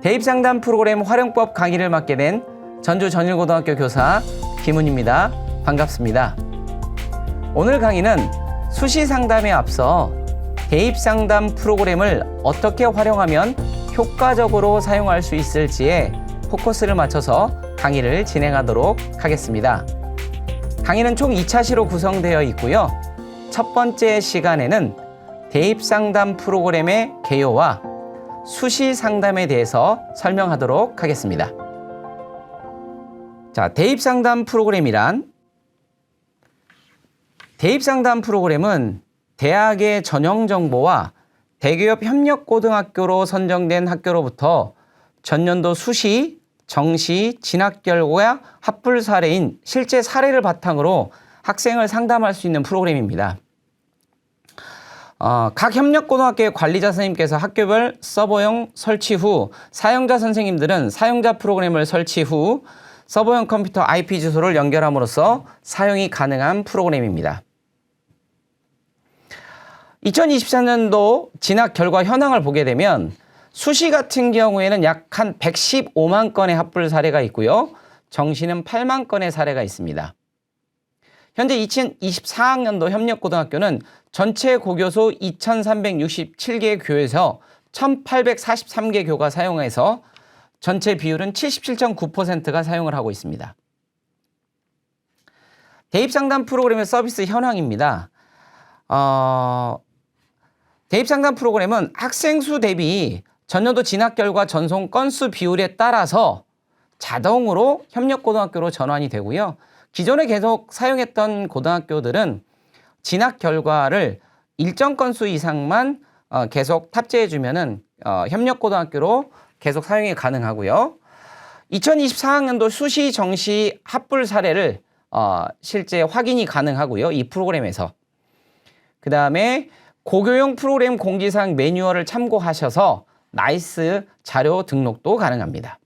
대입상담 프로그램 활용법 강의를 맡게 된 전주 전일고등학교 교사 김훈입니다. 반갑습니다. 오늘 강의는 수시 상담에 앞서 대입 상담 프로그램을 어떻게 활용하면 효과적으로 사용할 수 있을지에 포커스를 맞춰서 강의를 진행하도록 하겠습니다. 강의는 총 2차 시로 구성되어 있고요. 첫 번째 시간에는 대입 상담 프로그램의 개요와 수시 상담에 대해서 설명하도록 하겠습니다. 자, 대입 상담 프로그램이란 대입 상담 프로그램은 대학의 전형 정보와 대기업 협력 고등학교로 선정된 학교로부터 전년도 수시, 정시, 진학 결과 합불 사례인 실제 사례를 바탕으로 학생을 상담할 수 있는 프로그램입니다. 어, 각 협력고등학교의 관리자 선생님께서 학교별 서버용 설치 후 사용자 선생님들은 사용자 프로그램을 설치 후 서버용 컴퓨터 IP 주소를 연결함으로써 사용이 가능한 프로그램입니다. 2024년도 진학 결과 현황을 보게 되면 수시 같은 경우에는 약 한 115만 건의 합불 사례가 있고요. 정시는 8만 건의 사례가 있습니다. 현재 2024학년도 협력고등학교는 전체 고교소 2,367개 교에서 1,843개 교가 사용해서 전체 비율은 77.9%가 사용을 하고 있습니다. 대입상담 프로그램의 서비스 현황입니다. 어, 대입상담 프로그램은 학생 수 대비 전년도 진학 결과 전송 건수 비율에 따라서 자동으로 협력고등학교로 전환이 되고요. 기존에 계속 사용했던 고등학교들은 진학 결과를 일정 건수 이상만 어, 계속 탑재해 주면은 어, 협력 고등학교로 계속 사용이 가능하고요. 2024학년도 수시 정시 합불 사례를 어, 실제 확인이 가능하고요. 이 프로그램에서. 그 다음에 고교용 프로그램 공지사항 매뉴얼을 참고하셔서 나이스 자료 등록도 가능합니다.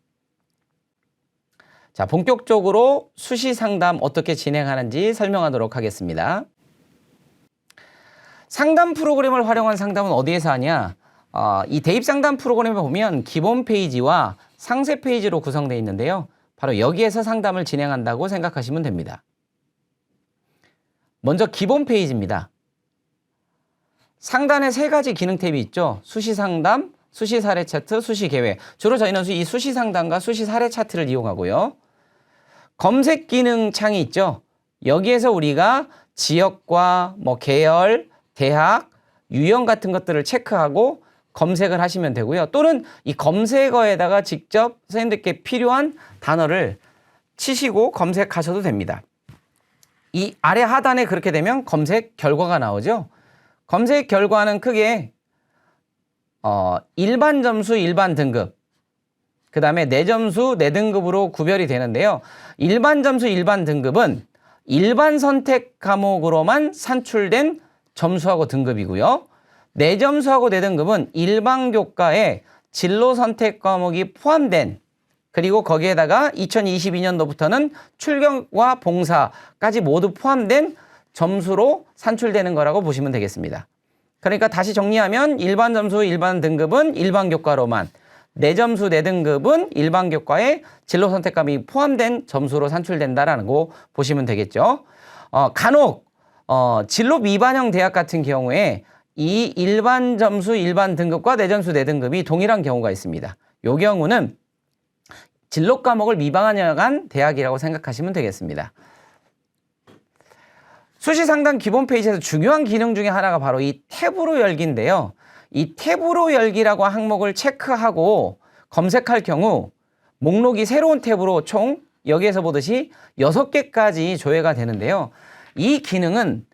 자, 본격적으로 수시 상담 어떻게 진행하는지 설명하도록 하겠습니다. 상담 프로그램을 활용한 상담은 어디에서 하냐? 어, 이 대입 상담 프로그램에 보면 기본 페이지와 상세 페이지로 구성되어 있는데요. 바로 여기에서 상담을 진행한다고 생각하시면 됩니다. 먼저 기본 페이지입니다. 상단에 세 가지 기능 탭이 있죠. 수시 상담, 수시 사례 차트, 수시 계획. 주로 저희는 이 수시 상담과 수시 사례 차트를 이용하고요. 검색 기능 창이 있죠. 여기에서 우리가 지역과 뭐 계열, 대학, 유형 같은 것들을 체크하고 검색을 하시면 되고요. 또는 이 검색어에다가 직접 선생님들께 필요한 단어를 치시고 검색하셔도 됩니다. 이 아래 하단에 그렇게 되면 검색 결과가 나오죠. 검색 결과는 크게 어, 일반 점수, 일반 등급, 그 다음에 내 점수, 내 등급으로 구별이 되는데요. 일반 점수, 일반 등급은 일반 선택 과목으로만 산출된 점수하고 등급이고요. 내 점수하고 내 등급은 일반 교과에 진로 선택 과목이 포함된 그리고 거기에다가 2022년도부터는 출경과 봉사까지 모두 포함된 점수로 산출되는 거라고 보시면 되겠습니다. 그러니까 다시 정리하면 일반 점수, 일반 등급은 일반 교과로만 내 점수, 내 등급은 일반 교과에 진로 선택감이 포함된 점수로 산출된다라는 거 보시면 되겠죠. 어, 간혹 어, 진로 미반영 대학 같은 경우에 이 일반 점수, 일반 등급과 내 점수, 내 등급이 동일한 경우가 있습니다. 요 경우는 진로 과목을 미반영한 대학이라고 생각하시면 되겠습니다. 수시 상담 기본 페이지에서 중요한 기능 중에 하나가 바로 이 탭으로 열기인데요. 이 탭으로 열기라고 항목을 체크하고 검색할 경우 목록이 새로운 탭으로 총 여기에서 보듯이 6개까지 조회가 되는데요. 이 기능은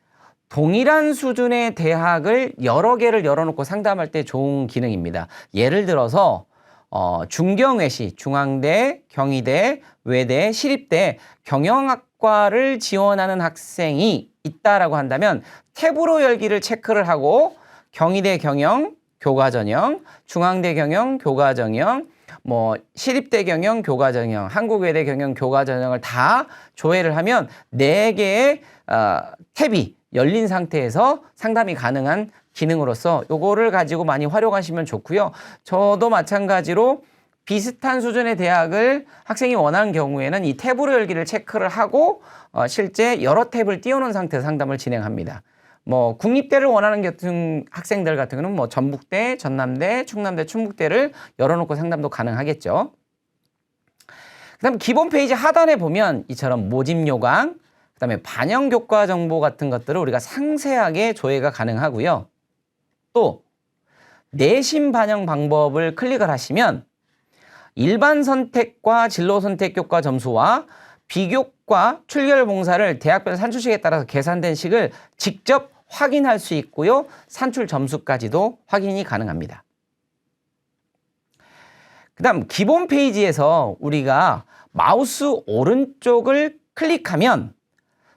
동일한 수준의 대학을 여러 개를 열어놓고 상담할 때 좋은 기능입니다. 예를 들어서 어, 중경외시, 중앙대, 경희대, 외대, 시립대, 경영학과를 지원하는 학생이 있다라고 한다면 탭으로 열기를 체크를 하고 경희대 경영 교과 전형, 중앙대 경영 교과 전형, 뭐 시립대 경영 교과 전형, 한국외대 경영 교과 전형을 다 조회를 하면 네 개의 어, 탭이 열린 상태에서 상담이 가능한 기능으로서 요거를 가지고 많이 활용하시면 좋고요. 저도 마찬가지로 비슷한 수준의 대학을 학생이 원하는 경우에는 이 탭으로 열기를 체크를 하고 어, 실제 여러 탭을 띄워놓은 상태에서 상담을 진행합니다. 뭐 국립대를 원하는 같은 학생들 같은 경우는 뭐 전북대, 전남대, 충남대, 충북대를 열어놓고 상담도 가능하겠죠. 그다음 기본 페이지 하단에 보면 이처럼 모집 요강, 그다음에 반영 교과 정보 같은 것들을 우리가 상세하게 조회가 가능하고요. 또 내신 반영 방법을 클릭을 하시면 일반 선택과 진로 선택 교과 점수와 비교과 출결 봉사를 대학별 산출식에 따라서 계산된 식을 직접 확인할 수 있고요. 산출 점수까지도 확인이 가능합니다. 그 다음 기본 페이지에서 우리가 마우스 오른쪽을 클릭하면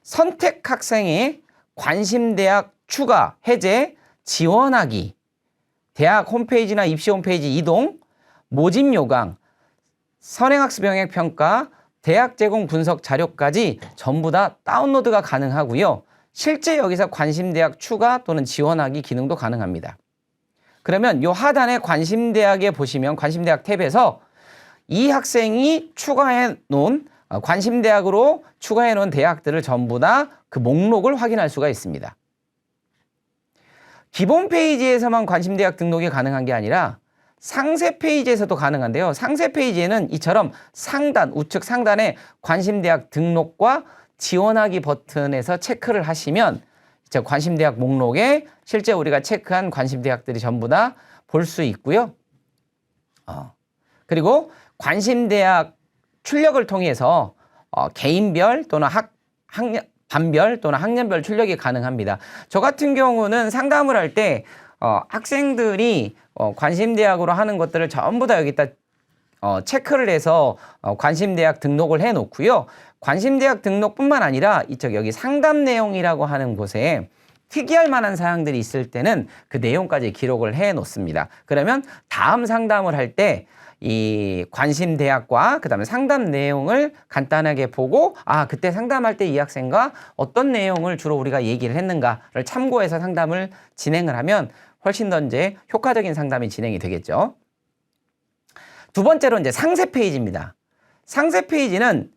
선택 학생의 관심 대학 추가, 해제, 지원하기, 대학 홈페이지나 입시 홈페이지 이동, 모집 요강, 선행학습 영역 평가, 대학 제공 분석 자료까지 전부 다 다운로드가 가능하고요. 실제 여기서 관심 대학 추가 또는 지원하기 기능도 가능합니다. 그러면 요 하단에 관심 대학에 보시면 관심 대학 탭에서 이 학생이 추가해 놓은 어, 관심 대학으로 추가해 놓은 대학들을 전부 다 그 목록을 확인할 수가 있습니다. 기본 페이지에서만 관심 대학 등록이 가능한 게 아니라 상세 페이지에서도 가능한데요. 상세 페이지에는 이처럼 상단 우측 상단에 관심 대학 등록과 지원하기 버튼에서 체크를 하시면 이제 관심 대학 목록에 실제 우리가 체크한 관심 대학들이 전부 다 볼 수 있고요. 어. 그리고 관심 대학 출력을 통해서 어, 개인별 또는 학 학년 반별 또는 학년별 출력이 가능합니다. 저 같은 경우는 상담을 할때 어, 학생들이 어, 관심 대학으로 하는 것들을 전부 다 여기다 어, 체크를 해서 어, 관심 대학 등록을 해 놓고요. 관심 대학 등록뿐만 아니라 이쪽 여기 상담 내용이라고 하는 곳에 특이할 만한 사항들이 있을 때는 그 내용까지 기록을 해 놓습니다. 그러면 다음 상담을 할 때 이 관심 대학과 그다음에 상담 내용을 간단하게 보고 아 그때 상담할 때 이 학생과 어떤 내용을 주로 우리가 얘기를 했는가를 참고해서 상담을 진행을 하면 훨씬 더 이제 효과적인 상담이 진행이 되겠죠. 두 번째로 이제 상세 페이지입니다. 상세 페이지는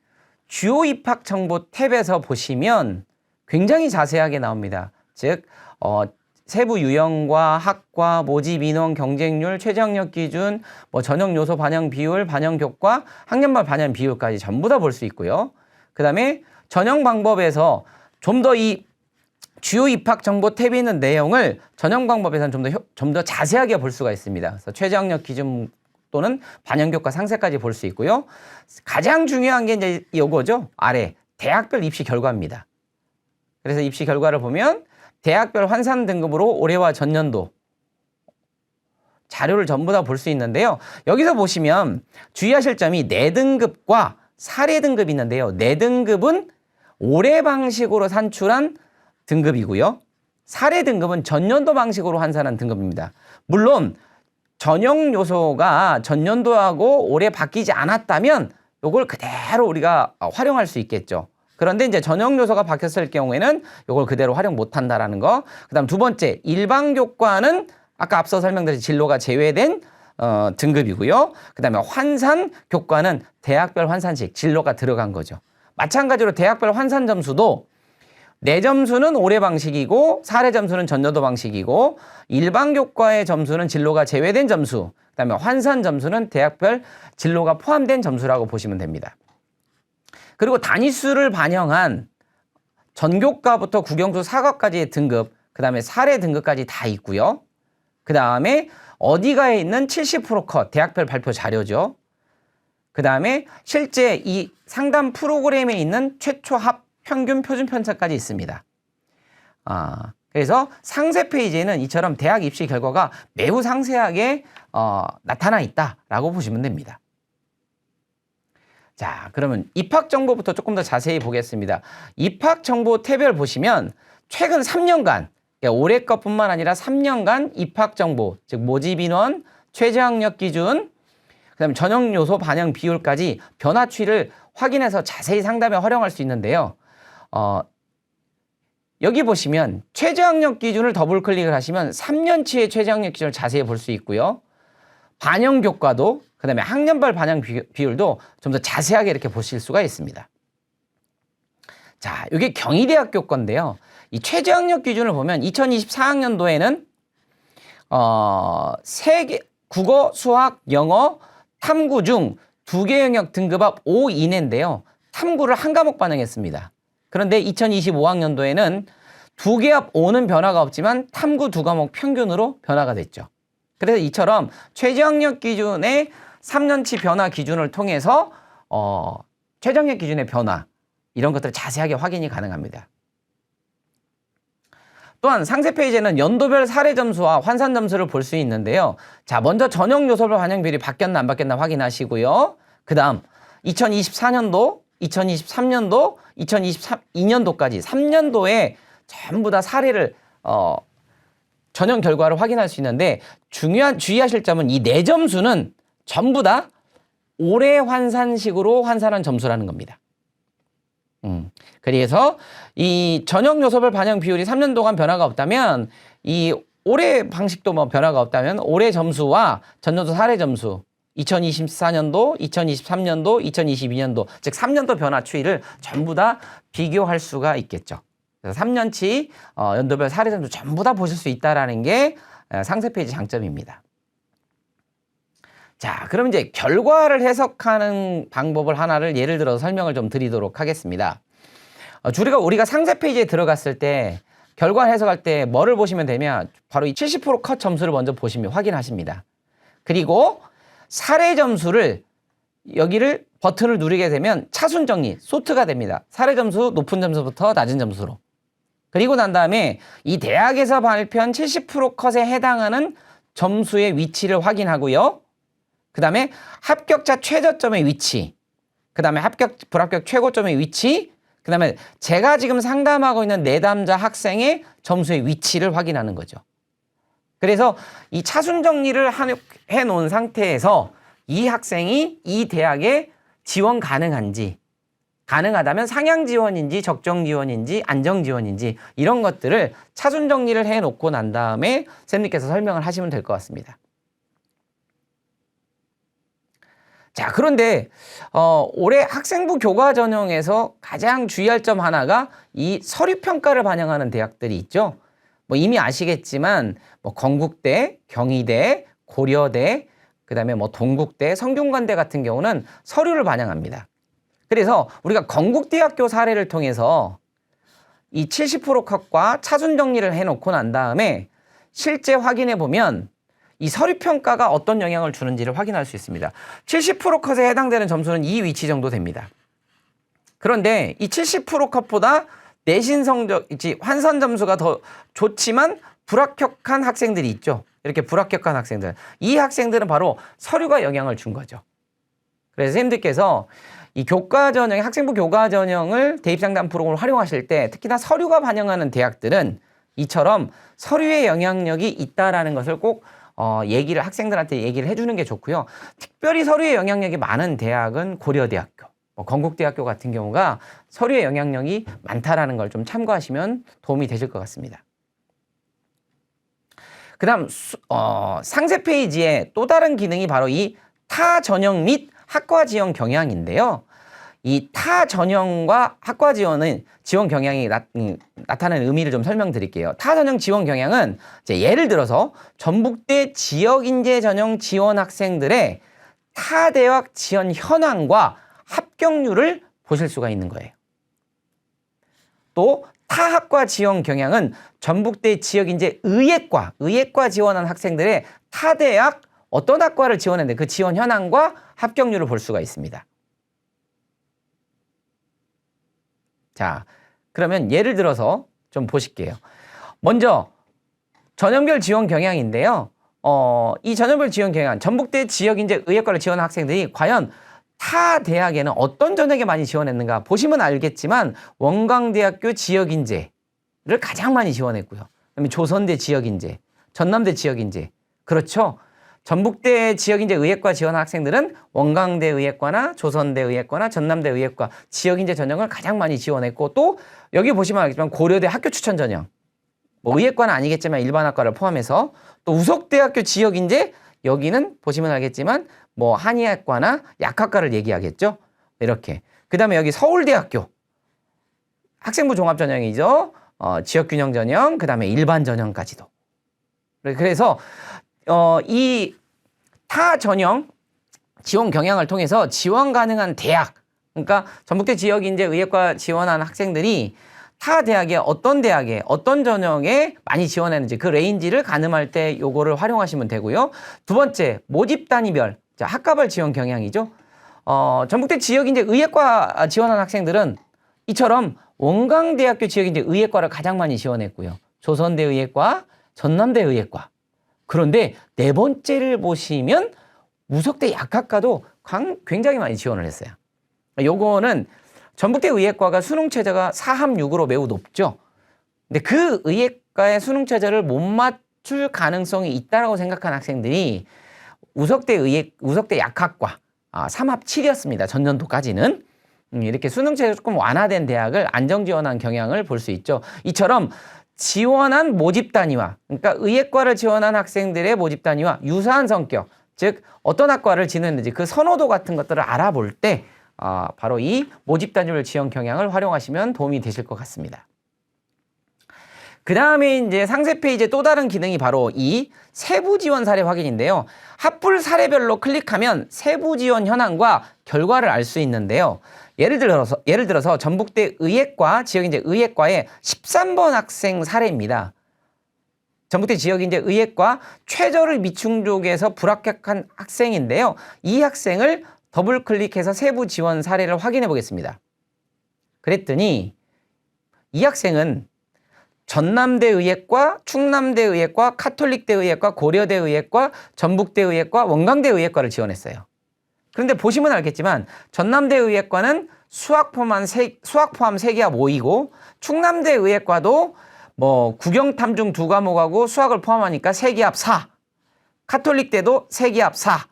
주요 입학 정보 탭에서 보시면 굉장히 자세하게 나옵니다. 즉, 어, 세부 유형과 학과, 모집 인원, 경쟁률, 최저학력 기준, 뭐 전형 요소 반영 비율, 반영 교과, 학년별 반영 비율까지 전부 다 볼 수 있고요. 그 다음에 전형 방법에서 좀 더 이 주요 입학 정보 탭에 있는 내용을 전형 방법에서는 좀 더 좀 더 자세하게 볼 수가 있습니다. 그래서 최저학력 기준 또는 반영교과 상세까지 볼 수 있고요. 가장 중요한 게 이제 요거죠. 아래 대학별 입시 결과입니다. 그래서 입시 결과를 보면 대학별 환산 등급으로 올해와 전년도 자료를 전부 다 볼 수 있는데요. 여기서 보시면 주의하실 점이 네 등급과 사례 등급이 있는데요. 네 등급은 올해 방식으로 산출한 등급이고요. 사례 등급은 전년도 방식으로 환산한 등급입니다. 물론 전형 요소가 전년도하고 올해 바뀌지 않았다면 요걸 그대로 우리가 어, 활용할 수 있겠죠. 그런데 이제 전형 요소가 바뀌었을 경우에는 요걸 그대로 활용 못 한다라는 거. 그다음 두 번째, 일반 교과는 아까 앞서 설명드린 진로가 제외된 어, 등급이고요. 그다음에 환산 교과는 대학별 환산식 진로가 들어간 거죠. 마찬가지로 대학별 환산 점수도 내 점수는 올해 방식이고 사례 점수는 전년도 방식이고 일반 교과의 점수는 진로가 제외된 점수, 그다음에 환산 점수는 대학별 진로가 포함된 점수라고 보시면 됩니다. 그리고 단위수를 반영한 전교과부터 국영수 사과까지의 등급, 그다음에 사례 등급까지 다 있고요. 그다음에 어디가에 있는 70%컷 대학별 발표 자료죠. 그다음에 실제 이 상담 프로그램에 있는 최초 합 평균 표준 편차까지 있습니다. 아, 그래서 상세 페이지에는 이처럼 대학 입시 결과가 매우 상세하게 어, 나타나 있다라고 보시면 됩니다. 자, 그러면 입학 정보부터 조금 더 자세히 보겠습니다. 입학 정보 탭을 보시면 최근 3년간 그러니까 올해 것뿐만 아니라 3년간 입학 정보, 즉 모집 인원, 최저학력 기준, 그다음에 전형 요소 반영 비율까지 변화 추이를 확인해서 자세히 상담에 활용할 수 있는데요. 어, 여기 보시면 최저학력 기준을 더블 클릭을 하시면 3년치의 최저학력 기준을 자세히 볼 수 있고요. 반영 교과도 그다음에 학년별 반영 비- 비율도 좀 더 자세하게 이렇게 보실 수가 있습니다. 자, 이게 경희대학교 건데요. 이 최저학력 기준을 보면 2024학년도에는 어, 세 개 국어, 수학, 영어, 탐구 중 두 개 영역 등급합 5 이내인데요. 탐구를 한 과목 반영했습니다. 그런데 2025학년도에는 두 개합 5는 변화가 없지만 탐구 두 과목 평균으로 변화가 됐죠. 그래서 이처럼 최저학력 기준의 3년치 변화 기준을 통해서 어, 최저학력 기준의 변화 이런 것들을 자세하게 확인이 가능합니다. 또한 상세 페이지에는 연도별 사례 점수와 환산 점수를 볼 수 있는데요. 자, 먼저 전형 요소별 반영 비율이 바뀌었나 안 바뀌었나 확인하시고요. 그 다음 2024년도, 2023년도, 2022년도까지 3년도에 전부 다 사례를 어 전형 결과를 확인할 수 있는데 중요한 주의하실 점은 이 네 점수는 전부 다 올해 환산식으로 환산한 점수라는 겁니다. 음. 그래서 이 전형 요소별 반영 비율이 3년 동안 변화가 없다면 이 올해 방식도 뭐 변화가 없다면 올해 점수와 전년도 사례 점수 2024년도, 2023년도, 2022년도 즉 3년도 변화 추이를 전부 다 비교할 수가 있겠죠. 그래서 3년치 어, 연도별 사례 점수 전부 다 보실 수 있다라는 게 어, 상세 페이지 장점입니다. 자, 그럼 이제 결과를 해석하는 방법을 하나를 예를 들어서 설명을 좀 드리도록 하겠습니다. 어, 우리가 우리가 상세 페이지에 들어갔을 때 결과 해석할 때 뭐를 보시면 되면 바로 이 70%컷 점수를 먼저 보시면 확인하십니다. 그리고 사례 점수를 여기를 버튼을 누르게 되면 차순 정리, 소트가 됩니다. 사례 점수 높은 점수부터 낮은 점수로. 그리고 난 다음에 이 대학에서 발표한 70% 컷에 해당하는 점수의 위치를 확인하고요. 그 다음에 합격자 최저점의 위치, 그 다음에 합격, 불합격 최고점의 위치, 그 다음에 제가 지금 상담하고 있는 내담자 학생의 점수의 위치를 확인하는 거죠. 그래서 이 차순 정리를 하- 해놓은 상태에서 이 학생이 이 대학에 지원 가능한지, 가능하다면 상향 지원인지 적정 지원인지 안정 지원인지 이런 것들을 차순 정리를 해 놓고 난 다음에 쌤님께서 설명을 하시면 될 것 같습니다. 자, 그런데 어, 올해 학생부 교과 전형에서 가장 주의할 점 하나가 이 서류 평가를 반영하는 대학들이 있죠. 뭐 이미 아시겠지만 뭐 건국대, 경희대, 고려대, 그다음에 뭐 동국대, 성균관대 같은 경우는 서류를 반영합니다. 그래서 우리가 건국대학교 사례를 통해서 이 70% 컷과 차순 정리를 해놓고 난 다음에 실제 확인해 보면 이 서류 평가가 어떤 영향을 주는지를 확인할 수 있습니다. 70% 컷에 해당되는 점수는 이 위치 정도 됩니다. 그런데 이 70% 컷보다 내신 성적, 이 환산 점수가 더 좋지만 불합격한 학생들이 있죠. 이렇게 불합격한 학생들. 이 학생들은 바로 서류가 영향을 준 거죠. 그래서 선생님들께서 이 교과 전형, 학생부 교과 전형을 대입 상담 프로그램을 활용하실 때 특히나 서류가 반영하는 대학들은 이처럼 서류의 영향력이 있다라는 것을 꼭 어, 얘기를 학생들한테 얘기를 해주는 게 좋고요. 특별히 서류의 영향력이 많은 대학은 고려대학교, 뭐 건국대학교 같은 경우가 서류의 영향력이 많다라는 걸 좀 참고하시면 도움이 되실 것 같습니다. 그 다음 수- 어, 상세 페이지에 또 다른 기능이 바로 이 타 전형 및 학과 지원 경향인데요. 이 타 전형과 학과 지원은 지원 경향이 나, 음, 나타내는 의미를 좀 설명드릴게요. 타 전형 지원 경향은 예를 들어서 전북대 지역 인재 전형 지원 학생들의 타 대학 지원 현황과 합격률을 보실 수가 있는 거예요. 또 타학과 지원 경향은 전북대 지역 인재 의예과, 의예과 지원한 학생들의 타 대학 어떤 학과를 지원했는데 그 지원 현황과 합격률을 볼 수가 있습니다. 자, 그러면 예를 들어서 좀 보실게요. 먼저 전형별 지원 경향인데요. 어, 이 전형별 지원 경향, 전북대 지역 인재 의예과를 지원한 학생들이 과연 타 대학에는 어떤 전형에 많이 지원했는가 보시면 알겠지만 원광대학교 지역 인재를 가장 많이 지원했고요. 그다음에 조선대 지역 인재, 전남대 지역 인재. 그렇죠? 전북대 지역 인재 의예과 지원 학생들은 원광대 의예과나 조선대 의예과나 전남대 의예과 지역 인재 전형을 가장 많이 지원했고 또 여기 보시면 알겠지만 고려대 학교 추천 전형 뭐 의예과는 아니겠지만 일반 학과를 포함해서 또 우석대학교 지역 인재 여기는 보시면 알겠지만 뭐 한의학과나 약학과를 얘기하겠죠. 이렇게. 그 다음에 여기 서울대학교 학생부 종합 전형이죠. 어, 지역 균형 전형, 그 다음에 일반 전형까지도. 그래서 어, 이 타 전형 지원 경향을 통해서 지원 가능한 대학, 그러니까 전북대 지역 인재 의예과 지원한 학생들이 타 대학에 어떤 대학에 어떤 전형에 많이 지원했는지 그 레인지를 가늠할 때 요거를 활용하시면 되고요. 두 번째 모집 단위별 자, 학과별 지원 경향이죠. 어, 전북대 지역 인재 의예과 지원한 학생들은 이처럼 원광대학교 지역 인재 의예과를 가장 많이 지원했고요. 조선대 의예과, 전남대 의예과. 그런데 네 번째를 보시면 우석대 약학과도 광- 굉장히 많이 지원을 했어요. 요거는 전북대 의예과가 수능 최저가 4합 6으로 매우 높죠. 근데 그 의예과의 수능 최저를 못 맞출 가능성이 있다라고 생각한 학생들이 우석대 의예 우석대 약학과 아, 3합 7이었습니다. 전년도까지는 음, 이렇게 수능 최저 조금 완화된 대학을 안정 지원한 경향을 볼 수 있죠. 이처럼 지원한 모집 단위와 그러니까 의예과를 지원한 학생들의 모집 단위와 유사한 성격, 즉 어떤 학과를 지냈는지 그 선호도 같은 것들을 알아볼 때 아, 바로 이 모집 단위별 지원 경향을 활용하시면 도움이 되실 것 같습니다. 그 다음에 이제 상세 페이지의 또 다른 기능이 바로 이 세부 지원 사례 확인인데요. 합불 사례별로 클릭하면 세부 지원 현황과 결과를 알 수 있는데요. 예를 들어서 예를 들어서 전북대 의예과 지역 이제 의예과의 13번 학생 사례입니다. 전북대 지역 이제 의예과 최저를 미충족에서 불합격한 학생인데요. 이 학생을 더블 클릭해서 세부 지원 사례를 확인해 보겠습니다. 그랬더니 이 학생은 전남대 의예과, 충남대 의예과, 카톨릭대 의예과, 고려대 의예과, 전북대 의예과, 원광대 의예과를 지원했어요. 그런데 보시면 알겠지만 전남대 의예과는 수학 포함한 세, 수학 포함 세 개와 모이고 충남대 의예과도 뭐 국영 탐중 두 과목하고 수학을 포함하니까 세 개합 4. 카톨릭대도 세 개합 4.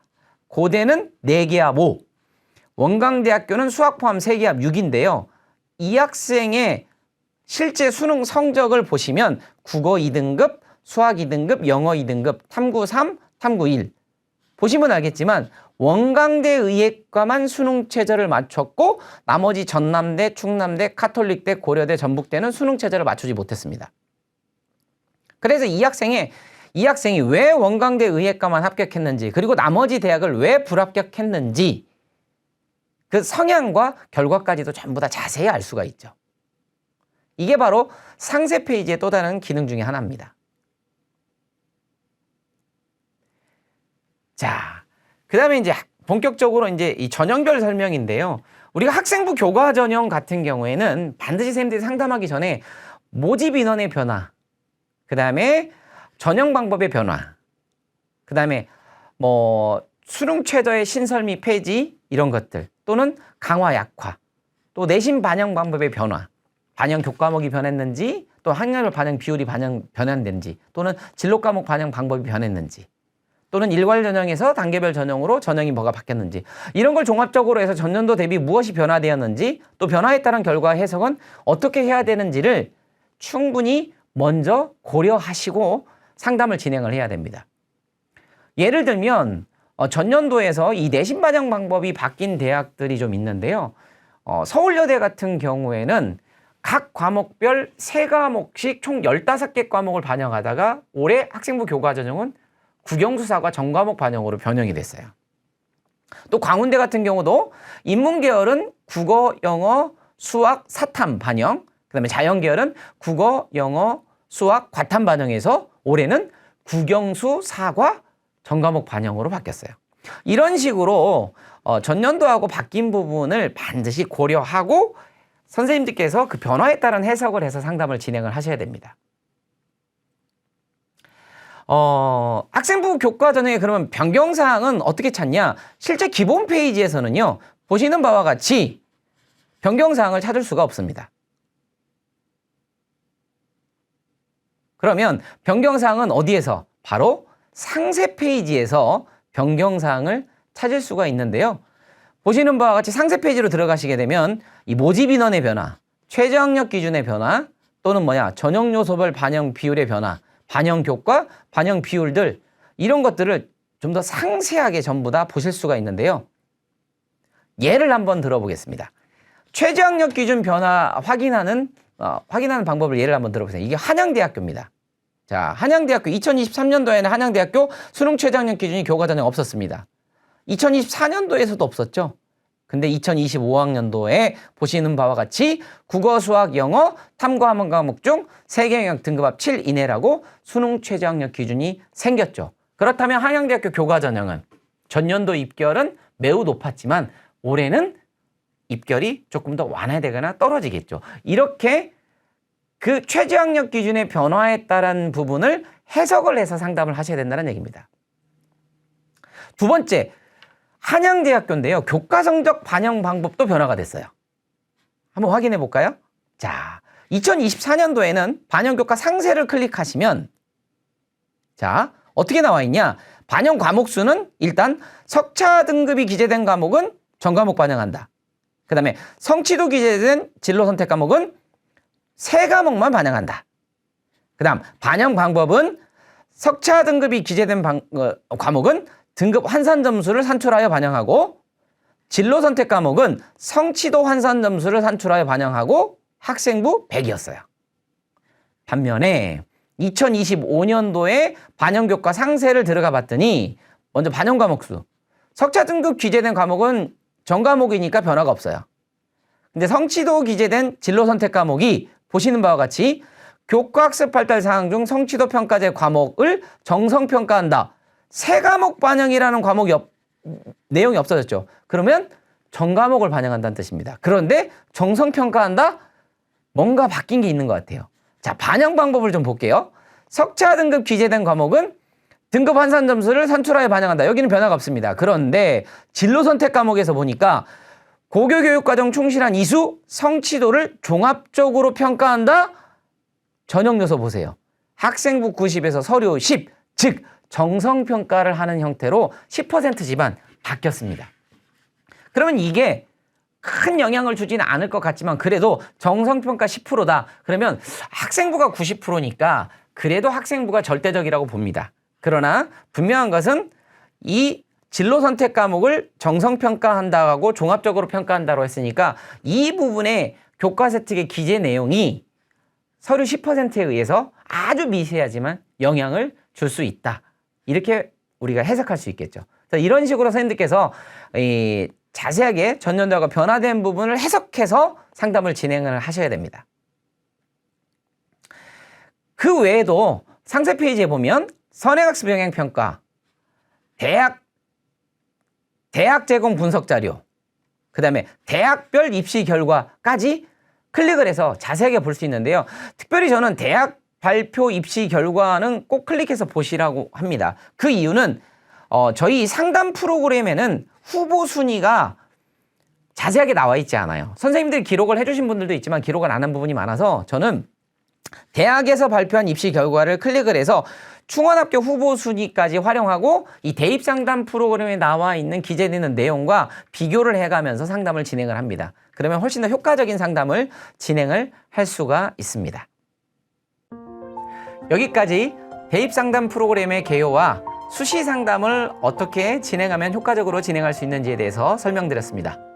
고대는 네 개합 5. 원광대학교는 수학 포함 세 개합 6인데요. 이 학생의 실제 수능 성적을 보시면 국어 2등급, 수학 2등급, 영어 2등급, 탐구 3, 탐구 1. 보시면 알겠지만 원광대 의예과만 수능 최저를 맞췄고 나머지 전남대, 충남대, 카톨릭대, 고려대, 전북대는 수능 최저를 맞추지 못했습니다. 그래서 이 학생의 이 학생이 왜 원광대 의예과만 합격했는지 그리고 나머지 대학을 왜 불합격했는지 그 성향과 결과까지도 전부 다 자세히 알 수가 있죠. 이게 바로 상세 페이지의 또 다른 기능 중에 하나입니다. 자, 그 다음에 이제 본격적으로 이제 이 전형별 설명인데요. 우리가 학생부 교과 전형 같은 경우에는 반드시 선생님들이 상담하기 전에 모집 인원의 변화, 그 다음에 전형 방법의 변화, 그 다음에 뭐 수능 최저의 신설 및 폐지 이런 것들 또는 강화 약화, 또 내신 반영 방법의 변화, 반영 교과목이 변했는지 또 학년별 반영 비율이 반영 변환된지 또는 진로 과목 반영 방법이 변했는지 또는 일괄 전형에서 단계별 전형으로 전형이 뭐가 바뀌었는지 이런 걸 종합적으로 해서 전년도 대비 무엇이 변화되었는지 또 변화에 따른 결과 해석은 어떻게 해야 되는지를 충분히 먼저 고려하시고 상담을 진행을 해야 됩니다. 예를 들면 어, 전년도에서 이 내신 반영 방법이 바뀐 대학들이 좀 있는데요. 어, 서울여대 같은 경우에는 각 과목별 세 과목씩 총 15개 과목을 반영하다가 올해 학생부 교과 전형은 국영수사과 전과목 반영으로 변형이 됐어요. 또 광운대 같은 경우도 인문계열은 국어, 영어, 수학, 사탐 반영, 그 다음에 자연계열은 국어, 영어, 수학, 과탐 반영해서 올해는 국영수, 사과, 전과목 반영으로 바뀌었어요. 이런 식으로 어, 전년도하고 바뀐 부분을 반드시 고려하고 선생님들께서 그 변화에 따른 해석을 해서 상담을 진행을 하셔야 됩니다. 어, 학생부 교과 전형에 그러면 변경 사항은 어떻게 찾냐? 실제 기본 페이지에서는요, 보시는 바와 같이 변경 사항을 찾을 수가 없습니다. 그러면 변경 사항은 어디에서? 바로 상세 페이지에서 변경 사항을 찾을 수가 있는데요. 보시는 바와 같이 상세 페이지로 들어가시게 되면 이 모집 인원의 변화, 최저학력 기준의 변화, 또는 뭐냐, 전형 요소별 반영 비율의 변화, 반영 교과, 반영 비율들 이런 것들을 좀 더 상세하게 전부 다 보실 수가 있는데요. 예를 한번 들어보겠습니다. 최저학력 기준 변화 확인하는 어, 확인하는 방법을 예를 한번 들어보세요. 이게 한양대학교입니다. 자, 한양대학교 2023년도에는 한양대학교 수능 최저학력 기준이 교과 전형 없었습니다. 2024년도에서도 없었죠. 근데 2025학년도에 보시는 바와 같이 국어, 수학, 영어, 탐구 한 과목 중 세계영역 등급합 7 이내라고 수능 최저학력 기준이 생겼죠. 그렇다면 한양대학교 교과 전형은 전년도 입결은 매우 높았지만 올해는 입결이 조금 더 완화되거나 떨어지겠죠. 이렇게 그 최저학력 기준의 변화에 따른 부분을 해석을 해서 상담을 하셔야 된다는 얘기입니다. 두 번째, 한양대학교인데요. 교과 성적 반영 방법도 변화가 됐어요. 한번 확인해 볼까요? 자, 2024년도에는 반영 교과 상세를 클릭하시면 자, 어떻게 나와 있냐? 반영 과목 수는 일단 석차 등급이 기재된 과목은 전 과목 반영한다. 그 다음에 성취도 기재된 진로 선택 과목은 세 과목만 반영한다. 그 다음 반영 방법은 석차 등급이 기재된 방- 어, 과목은 등급 환산 점수를 산출하여 반영하고 진로 선택 과목은 성취도 환산 점수를 산출하여 반영하고 학생부 100이었어요. 반면에 2025년도에 반영 교과 상세를 들어가 봤더니 먼저 반영 과목 수. 석차 등급 기재된 과목은 전 과목이니까 변화가 없어요. 근데 성취도 기재된 진로 선택 과목이 보시는 바와 같이 교과 학습 발달 사항 중 성취도 평가제 과목을 정성 평가한다. 세 과목 반영이라는 과목이 없, 내용이 없어졌죠. 그러면 전 과목을 반영한다는 뜻입니다. 그런데 정성 평가한다? 뭔가 바뀐 게 있는 것 같아요. 자, 반영 방법을 좀 볼게요. 석차 등급 기재된 과목은 등급 환산 점수를 산출하여 반영한다. 여기는 변화가 없습니다. 그런데 진로 선택 과목에서 보니까 고교 교육 과정 충실한 이수 성취도를 종합적으로 평가한다. 전형 요소 보세요. 학생부 90에서 서류 10, 즉 정성 평가를 하는 형태로 10% 지만 바뀌었습니다. 그러면 이게 큰 영향을 주지는 않을 것 같지만 그래도 정성평가 10%다. 그러면 학생부가 90%니까 그래도 학생부가 절대적이라고 봅니다. 그러나 분명한 것은 이 진로 선택 과목을 정성평가한다고 종합적으로 평가한다고 했으니까 이 부분의 교과서 특의 기재 내용이 서류 10%에 의해서 아주 미세하지만 영향을 줄 수 있다. 이렇게 우리가 해석할 수 있겠죠. 이런 식으로 선생님들께서 이 자세하게 전년도하고 변화된 부분을 해석해서 상담을 진행을 하셔야 됩니다. 그 외에도 상세 페이지에 보면 선행학습 영향 평가, 대학 대학 제공 분석 자료, 그 다음에 대학별 입시 결과까지 클릭을 해서 자세하게 볼 수 있는데요. 특별히 저는 대학 발표 입시 결과는 꼭 클릭해서 보시라고 합니다. 그 이유는 어, 저희 상담 프로그램에는 후보 순위가 자세하게 나와 있지 않아요. 선생님들이 기록을 해주신 분들도 있지만 기록을 안 한 부분이 많아서 저는 대학에서 발표한 입시 결과를 클릭을 해서 충원합격 후보 순위까지 활용하고 이 대입 상담 프로그램에 나와 있는 기재되는 내용과 비교를 해가면서 상담을 진행을 합니다. 그러면 훨씬 더 효과적인 상담을 진행을 할 수가 있습니다. 여기까지 대입 상담 프로그램의 개요와 수시 상담을 어떻게 진행하면 효과적으로 진행할 수 있는지에 대해서 설명드렸습니다.